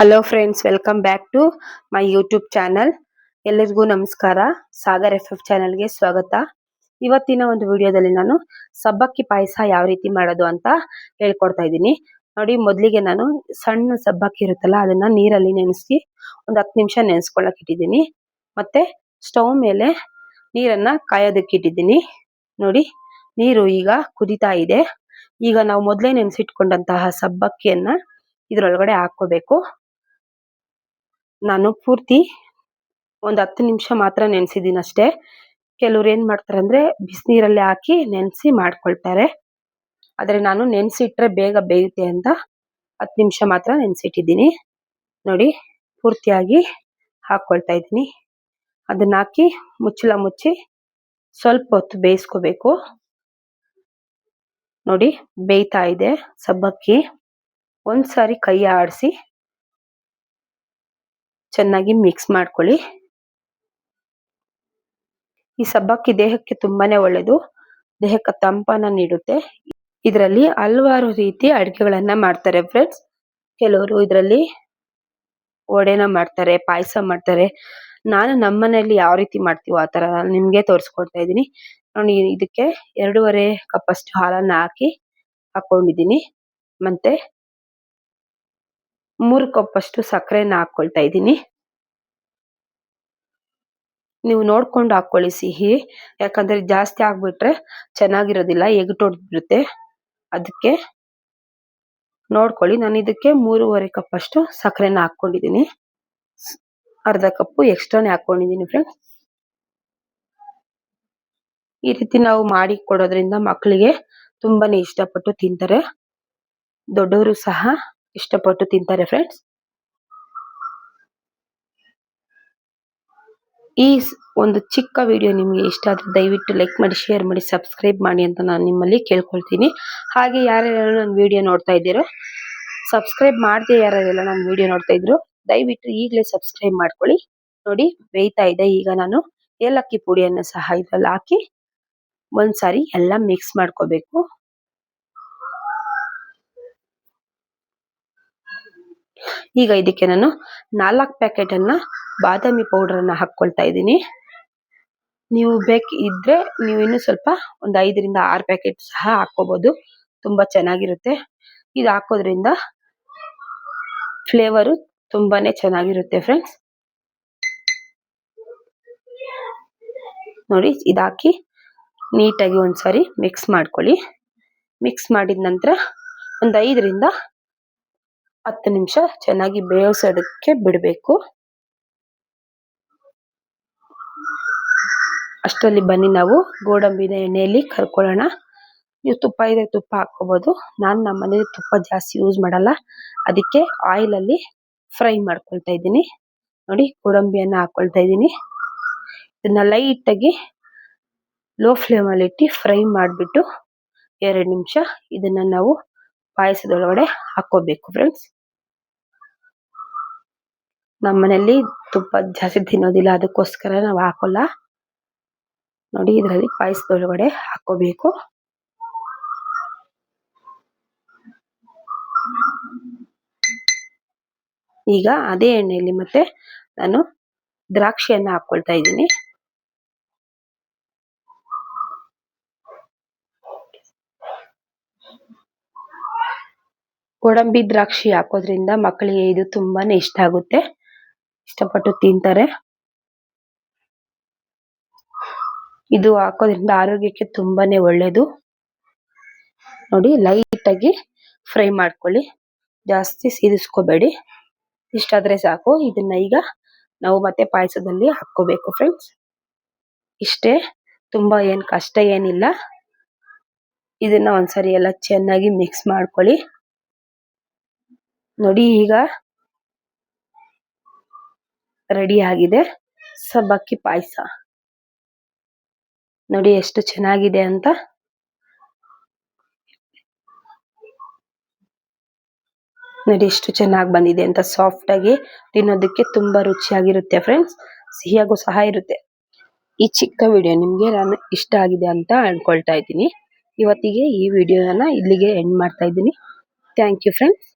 Hello friends welcome back to my YouTube channel ಎಲ್ಲರಿಗೂ ನಮಸ್ಕಾರ. Sagar F F ಚಾನಲ್ಗೆ ಸ್ವಾಗತ. ಇವತ್ತಿನ ಒಂದು ವಿಡಿಯೋದಲ್ಲಿ ನಾನು ಸಬ್ಬಕ್ಕಿ ಪಾಯಸ ಯಾವ ರೀತಿ ಮಾಡೋದು ಅಂತ ಹೇಳ್ಕೊಡ್ತಾ ಇದ್ದೀನಿ. ನೋಡಿ, ಮೊದಲಿಗೆ ನಾನು ಸಣ್ಣ ಸಬ್ಬಕ್ಕಿ ಇರುತ್ತಲ್ಲ, ಅದನ್ನ ನೀರಲ್ಲಿ ನೆನೆಸಿ ಒಂದು ಹತ್ತು ನಿಮಿಷ ನೆನೆಸ್ಕೊಳ್ಳೋಕೆ ಇಟ್ಟಿದ್ದೀನಿ. ಮತ್ತೆ ಸ್ಟೌವ್ ಮೇಲೆ ನೀರನ್ನ ಕಾಯೋದಕ್ಕೆ ಇಟ್ಟಿದ್ದೀನಿ. ನೋಡಿ, ನೀರು ಈಗ ಕುದಿತಾ ಇದೆ. ಈಗ ನಾವು ಮೊದಲೇ ನೆನೆಸಿಟ್ಕೊಂಡಂತಹ ಸಬ್ಬಕ್ಕಿಯನ್ನ ಇದರೊಳಗಡೆ ಹಾಕೋಬೇಕು ನಾನು ಪೂರ್ತಿ ಒಂದು ಹತ್ತು ನಿಮಿಷ ಮಾತ್ರ ನೆನೆಸಿದ್ದೀನಿ ಅಷ್ಟೇ ಕೆಲವ್ರು ಏನು ಮಾಡ್ತಾರೆ ಅಂದರೆ ಬಿಸಿನೀರಲ್ಲಿ ಹಾಕಿ ನೆನೆಸಿ ಮಾಡ್ಕೊಳ್ತಾರೆ. ಆದರೆ ನಾನು ನೆನೆಸಿಟ್ರೆ ಬೇಗ ಬೇಯುತ್ತೆ ಅಂತ ಹತ್ತು ನಿಮಿಷ ಮಾತ್ರ ನೆನೆಸಿಟ್ಟಿದ್ದೀನಿ. ನೋಡಿ, ಪೂರ್ತಿಯಾಗಿ ಹಾಕ್ಕೊಳ್ತಾ ಇದ್ದೀನಿ. ಅದನ್ನು ಹಾಕಿ ಮುಚ್ಚಳ ಮುಚ್ಚಿ ಸ್ವಲ್ಪ ಹೊತ್ತು ಬೇಯಿಸ್ಕೋಬೇಕು. ನೋಡಿ, ಬೇಯ್ತಾ ಇದೆ ಸಬ್ಬಕ್ಕಿ. ಒಂದು ಸಾರಿ ಕೈ ಆಡಿಸಿ ಚೆನ್ನಾಗಿ ಮಿಕ್ಸ್ ಮಾಡ್ಕೊಳ್ಳಿ. ಈ ಸಬ್ಬಕ್ಕಿ ದೇಹಕ್ಕೆ ತುಂಬಾನೇ ಒಳ್ಳೇದು. ದೇಹಕ್ಕೆ ತಂಪನ ನೀಡುತ್ತೆ. ಇದರಲ್ಲಿ ಹಲವಾರು ರೀತಿ ಅಡಿಗೆಗಳನ್ನ ಮಾಡ್ತಾರೆ ಫ್ರೆಂಡ್ಸ್ ಕೆಲವರು ಇದರಲ್ಲಿ ವಡೆನ ಮಾಡ್ತಾರೆ, ಪಾಯಸ ಮಾಡ್ತಾರೆ. ನಾನು ನಮ್ಮ ಮನೆಯಲ್ಲಿ ಯಾವ ರೀತಿ ಮಾಡ್ತೀವೋ ಆ ತರ ನಿಮಗೆ ತೋರಿಸ್ಕೊಡ್ತಾ ಇದ್ದೀನಿ. ನೋಡಿ, ಇದಕ್ಕೆ ಎರಡೂವರೆ ಕಪ್ ಅಷ್ಟು ಹಾಲನ್ನ ಹಾಕಿ ಹಾಕೊಂಡಿದ್ದೀನಿ. ಮತ್ತೆ ಮೂರು ಕಪ್ ಅಷ್ಟು ಸಕ್ಕರೆನ ಹಾಕೊಳ್ತಾ ಇದ್ದೀನಿ. ನೀವು ನೋಡ್ಕೊಂಡು ಹಾಕೊಳ್ಳಿ ಸಿಹಿ. ಯಾಕಂದ್ರೆ ಜಾಸ್ತಿ ಆಗ್ಬಿಟ್ರೆ ಚೆನ್ನಾಗಿರೋದಿಲ್ಲ ಎಗಟೊಡ್ಬಿಡುತ್ತೆ ಅದಕ್ಕೆ ನೋಡ್ಕೊಳ್ಳಿ, ನಾನು ಇದಕ್ಕೆ ಮೂರುವರೆ ಕಪ್ ಅಷ್ಟು ಸಕ್ಕರೆನ ಹಾಕೊಂಡಿದ್ದೀನಿ ಅರ್ಧ ಕಪ್ಪು ಎಕ್ಸ್ಟ್ರಾನೇ ಹಾಕೊಂಡಿದ್ದೀನಿ ಫ್ರೆಂಡ್ಸ್. ಈ ರೀತಿ ನಾವು ಮಾಡಿ ಕೊಡೋದ್ರಿಂದ ಮಕ್ಕಳಿಗೆ ತುಂಬಾನೇ ಇಷ್ಟಪಟ್ಟು ತಿಂತಾರೆ. ದೊಡ್ಡವರು ಸಹ ಇಷ್ಟಪಟ್ಟು ತಿಂತಾರೆ ಫ್ರೆಂಡ್ಸ್ ಈ ಒಂದು ಚಿಕ್ಕ ವಿಡಿಯೋ ನಿಮಗೆ ಇಷ್ಟ ಆದರೆ ದಯವಿಟ್ಟು ಲೈಕ್ ಮಾಡಿ ಶೇರ್ ಮಾಡಿ ಸಬ್ಸ್ಕ್ರೈಬ್ ಮಾಡಿ ಅಂತ ನಾನು ನಿಮ್ಮಲ್ಲಿ ಕೇಳ್ಕೊಳ್ತೀನಿ. ಹಾಗೆ ಯಾರ್ಯಾರು ನನ್ನ ವಿಡಿಯೋ ನೋಡ್ತಾ ಇದ್ದೀರೋ ಸಬ್ಸ್ಕ್ರೈಬ್ ಮಾಡದೆ ಯಾರ್ಯಾರೆಲ್ಲ ನನ್ನ ವಿಡಿಯೋ ನೋಡ್ತಾ ಇದ್ರು, ದಯವಿಟ್ಟು ಈಗಲೇ ಸಬ್ಸ್ಕ್ರೈಬ್ ಮಾಡ್ಕೊಳ್ಳಿ. ನೋಡಿ, ಬೇಯ್ತಾ ಇದೆ ಈಗ ನಾನು ಏಲಕ್ಕಿ ಪುಡಿಯನ್ನು ಸಹ ಇದ್ರಲ್ಲಿ ಹಾಕಿ ಒಂದ್ಸಾರಿ ಎಲ್ಲ ಮಿಕ್ಸ್ ಮಾಡ್ಕೋಬೇಕು. ಈಗ ಇದಕ್ಕೆ ನಾನು ನಾಲ್ಕು ಪ್ಯಾಕೆಟ್ ಅನ್ನ ಬಾದಾಮಿ ಪೌಡರ್ ಅನ್ನ ಹಾಕೊಳ್ತಾ ಇದ್ದೀನಿ. ನೀವು ಬೇಕಿದ್ರೆ ನೀವು ಇನ್ನು ಸ್ವಲ್ಪ ಒಂದು ಐದರಿಂದ ಆರು ಪ್ಯಾಕೆಟ್ ಸಹ ಹಾಕೋಬಹುದು ತುಂಬಾ ಚೆನ್ನಾಗಿರುತ್ತೆ. ಇದು ಹಾಕೋದ್ರಿಂದ ಫ್ಲೇವರು ತುಂಬಾನೇ ಚೆನ್ನಾಗಿರುತ್ತೆ ಫ್ರೆಂಡ್ಸ್ ನೋಡಿ ಇದಾಕಿ ನೀಟಾಗಿ ಒಂದ್ಸರಿ ಮಿಕ್ಸ್ ಮಾಡ್ಕೊಳ್ಳಿ. ಮಿಕ್ಸ್ ಮಾಡಿದ ನಂತರ ಒಂದು ಐದರಿಂದ ಹತ್ತು ನಿಮಿಷ ಚೆನ್ನಾಗಿ ಬೇಯಿಸೋದಕ್ಕೆ ಬಿಡಬೇಕು. ಅಷ್ಟರಲ್ಲಿ ಬನ್ನಿ ನಾವು. ಗೋಡಂಬಿನ ಎಣ್ಣೆಯಲ್ಲಿ ಕರ್ಕೊಳ್ಳೋಣ. ನೀವು ತುಪ್ಪ ಇದೆ ತುಪ್ಪ ಹಾಕೋಬಹುದು ನಾನು ನಮ್ಮ ಮನೇಲಿ ತುಪ್ಪ ಜಾಸ್ತಿ ಯೂಸ್ ಮಾಡಲ್ಲ. ಅದಕ್ಕೆ ಆಯಿಲ್ ಅಲ್ಲಿ ಫ್ರೈ ಮಾಡ್ಕೊಳ್ತಾ ಇದ್ದೀನಿ. ನೋಡಿ, ಗೋಡಂಬಿಯನ್ನ ಹಾಕೊಳ್ತಾ ಇದ್ದೀನಿ. ಇದನ್ನ ಲೈಟ್ ಆಗಿ ಲೋ ಫ್ಲೇಮ್ ಅಲ್ಲಿ ಇಟ್ಟು ಫ್ರೈ ಮಾಡಿಬಿಟ್ಟು ಎರಡು ನಿಮಿಷ ಇದನ್ನ ನಾವು ಪಾಯಸದೊಳಗಡೆ ಹಾಕೋಬೇಕು ಫ್ರೆಂಡ್ಸ್ ನಮ್ಮನೆಯಲ್ಲಿ ತುಪ್ಪ ಜಾಸ್ತಿ ತಿನ್ನೋದಿಲ್ಲ, ಅದಕ್ಕೋಸ್ಕರ ನಾವು ಹಾಕೋಲ್ಲ. ನೋಡಿ ಇದರಲ್ಲಿ ಪಾಯಸದೊಳಗಡೆ ಹಾಕೋಬೇಕು ಈಗ ಅದೇ ಎಣ್ಣೆಯಲ್ಲಿ ಮತ್ತೆ ನಾನು ದ್ರಾಕ್ಷಿಯನ್ನ ಹಾಕೊಳ್ತಾ ಇದ್ದೀನಿ. ಗೋಡಂಬಿ ದ್ರಾಕ್ಷಿ ಹಾಕೋದ್ರಿಂದ ಮಕ್ಕಳಿಗೆ ಇದು ತುಂಬಾನೇ ಇಷ್ಟ ಆಗುತ್ತೆ. ಇಷ್ಟಪಟ್ಟು ತಿಂತಾರೆ. ಇದು ಹಾಕೋದ್ರಿಂದ ಆರೋಗ್ಯಕ್ಕೆ ತುಂಬಾನೇ ಒಳ್ಳೇದು. ನೋಡಿ ಲೈಟ್ ಆಗಿ ಫ್ರೈ ಮಾಡ್ಕೊಳ್ಳಿ. ಜಾಸ್ತಿ ಸೀದಿಸ್ಕೋಬೇಡಿ ಇಷ್ಟಾದ್ರೆ ಸಾಕು. ಇದನ್ನ ಈಗ ನಾವು ಮತ್ತೆ ಪಾಯಸದಲ್ಲಿ ಹಾಕೋಬೇಕು ಫ್ರೆಂಡ್ಸ್ ಇಷ್ಟೇ. ತುಂಬಾ ಏನ್ ಕಷ್ಟ ಏನಿಲ್ಲ. ಇದನ್ನ ಒಂದ್ಸರಿ ಎಲ್ಲ ಚೆನ್ನಾಗಿ ಮಿಕ್ಸ್ ಮಾಡ್ಕೊಳ್ಳಿ. ನೋಡಿ ಈಗ ರೆಡಿ ಆಗಿದೆ. ಸಬ್ಬಕ್ಕಿ ಪಾಯಸ. ನೋಡಿ ಎಷ್ಟು ಚೆನ್ನಾಗಿದೆ ಅಂತ. ನೋಡಿ ಎಷ್ಟು ಚೆನ್ನಾಗಿ ಬಂದಿದೆ ಅಂತ. ಸಾಫ್ಟ್ ಆಗಿ ತಿನ್ನೋದಕ್ಕೆ ತುಂಬಾ ರುಚಿಯಾಗಿರುತ್ತೆ ಫ್ರೆಂಡ್ಸ್ ಸಿಹಿಯಾಗೂ ಸಹ ಇರುತ್ತೆ. ಈ ಚಿಕ್ಕ ವಿಡಿಯೋ ನಿಮಗೆ ನಾನು ಇಷ್ಟ ಆಗಿದೆ ಅಂತ ಅನ್ಕೊಳ್ತಾ ಇದ್ದೀನಿ. ಇವತ್ತಿಗೆ ಈ ವಿಡಿಯೋನ ಇಲ್ಲಿಗೆ ಎಂಡ್ ಮಾಡ್ತಾ ಇದ್ದೀನಿ. Thank you friends